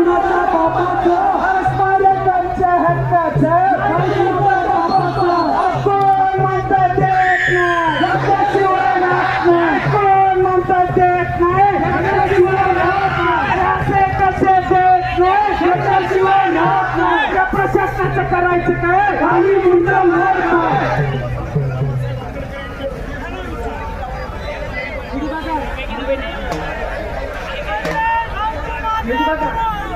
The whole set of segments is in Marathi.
कुणाच्या बापाचं अस्मारेकरच्या हक्काचं कुणाच्या बापाचं कोण म्हणतं देत नाही हक्काशिवाय राहत नाही. कोण म्हणतं देत नाही हक्काशिवाय राहत नाही. असे कसे देत नाही? हक्काशिवाय राहत नाही. या प्रशासनाचं करायचं काय? आम्ही मुद्दा मारत नाही संजय भाऊ तुम आगे बढ़े संजय भाऊ तुम आगे बढ़े हम तुम्हारे साथ संजय संजय भाऊ तुम आगे बढ़े हम तुम्हारे साथ ना भाऊ तुम नाही तुमच्या बापाचं या प्रशासनाचं करायचं काय आम्ही तुमच्या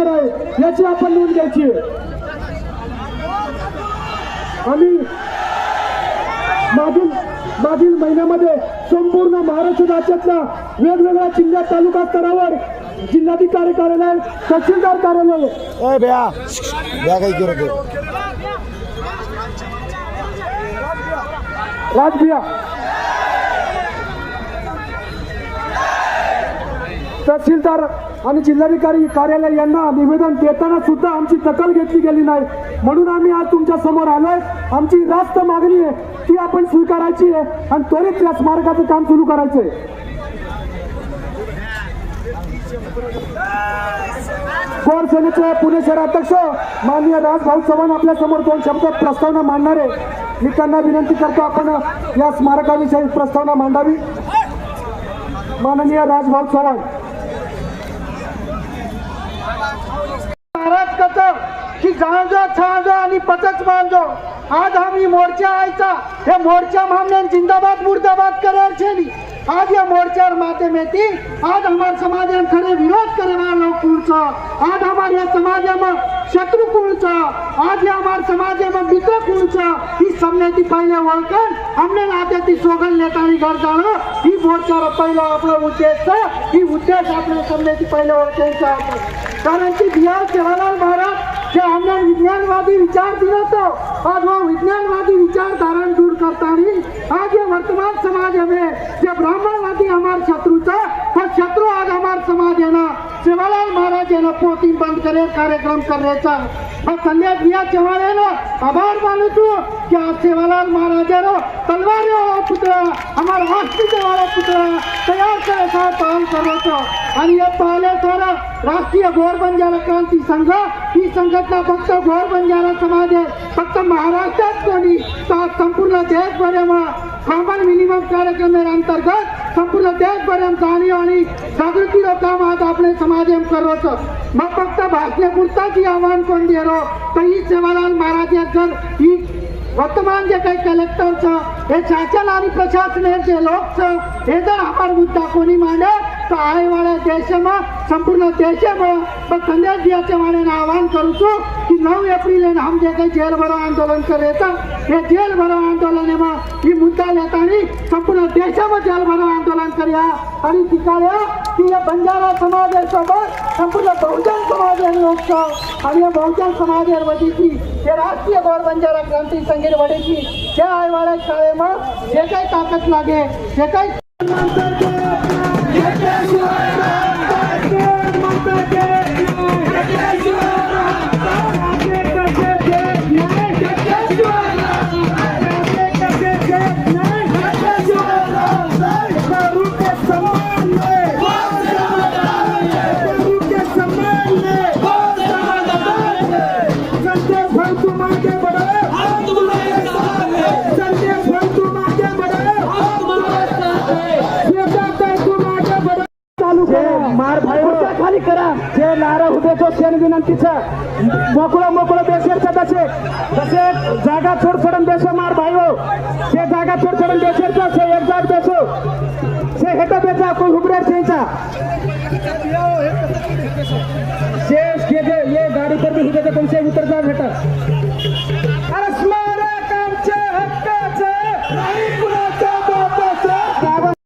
छेडणार आहे याची आपण नोंद घ्यायची. आम्ही मागील मागील महिन्यामध्ये संपूर्ण महाराष्ट्र राज्यातल्या वेगवेगळ्या जिल्हा तालुका स्तरावर जिल्हाधिकारी कार्यालय तहसीलदार कार्यालय. राजभिया तहसीलदार आणि जिल्हाधिकारी कार्यालय यांना निवेदन देताना सुद्धा आमची दखल घेतली गेली नाही. म्हणून आम्ही आज तुमच्यासमोर आलोय. आमची रास्त मागणी आहे. ती आपण स्वीकारायची आहे आणि त्वरित या स्मारकाचं काम सुरू करायचंय. गोर सेनेचे पुणे शहराध्यक्ष माननीय राजभाऊ चव्हाण आपल्यासमोर दोन शब्द प्रस्तावना मांडणार आहे. मी त्यांना विनंती करतो आपण या स्मारकाविषयी प्रस्तावना मांडावी. माननीय राजभाऊ चव्हाण. महाराज की जाणजो छांजो आणि पचच मांजो. आज आम्ही मोर्चा आयचा. हे मोर्चा मामल्यान जिंदाबाद मुर्दाबाद करार छेली आज या मोर्चार माध्यमेती आज हमार समाजान खरे विरोध करे वाला लोग आज हमार या समाज में शत्रु कुछ आज या हमार समाज में मित्र कुछ इस सबने पहिले ओळखण हमने नाते ती सोगल नेतानी घर जाणं. ही मोर्चार पहिला आपला उद्देश. ही उद्देश आपल्या सबने पहिले वळकायचा कारण की बिहार सेवालाल महाराज जे हमने विज्ञानवादी विचार दिला तो आज वो विज्ञानवादी विचारधारा दूर करता आज ये वर्तमान समाज में जे ब्राह्मणवादी हमारे शत्रुचा तो शत्रु आज हमारे समाज है ना सेवालाल महाराज है ना पोती बंद करे कार्यक्रम करायचा मग संदेश दिया चव्हाण है ना आभार मानू तू તલવારી વાળા પુત્ર અમાર વાસ્તુતા વાળા પુત્ર તૈયાર કરે સાહેબ आणि या राष्ट्रीय गोर बंजारा क्रांती संघ। ही संघटना फक्त गोर बंजारा समाज आहे फक्त महाराष्ट्रात कोणी तर संपूर्ण देशभरामुळं कॉमन मिनिमम कार्यक्रम अंतर्गत संपूर्ण देशभर जाणीव आणि जागृतीનો કામ આજ આપણે સમાજ એમ કરો છો મત ફક્ત ભારતીય પૂરતા આહવાન કોણ દેરો તો ઈ સેવાલાલ મહારાજ ઘર ઈ વર્તમાન જે કઈ કલેક્ટર છે हे शासन आणि प्रशासन हे जे लोकचं हे जर आपण मुद्दा कोणी मांडत ತಾಯಿವಾಳ ದೇಶಮ ಸಂಪೂರ್ಣ ದೇಶಮ ಬಟ್ ತಂದೆ ದಿವಸವಾಳೆ ನಾ ಆಹ್ವಾನ કરું કે નવ એપ્રિલે આમ જે કંઈ જેલ ભરવા આંદોલન કરે હતા એ જેલ ભરવા આંદોલન એમાં એ મુદ્દા લેતા નહીં સંપૂર્ણ દેશામાં જેલ ભરવા આંદોલન કર્યા અને શીખાવ્યા કે એ બંજારા સમાજ સોબત સંપૂર્ણ બહુજન સમાજ લોક છો અને એ બહુજન સમાજ વડીથી જે રાષ્ટ્રીય ગૌર બંજારા ક્રાંતિ સંગીર વડીથી જે આયવાળા શાળામાં જે કાંઈ તાકાત લાગે જે કાંઈ मार खाली करा. जे नारा उद्याचो शेण विनंतीचा. मोकळं मोकळं बेसेरचा तसे तसे जागा छोड छोडून देसो मार भाईओ. ते जागा छोड छोडून बेसेरचा से एक जाग देशो से हेटा बेचा कोण हुबरेर सेचा शेष के ये गाडी पर भी हुबरेचा तुमसे उतर जा बेटा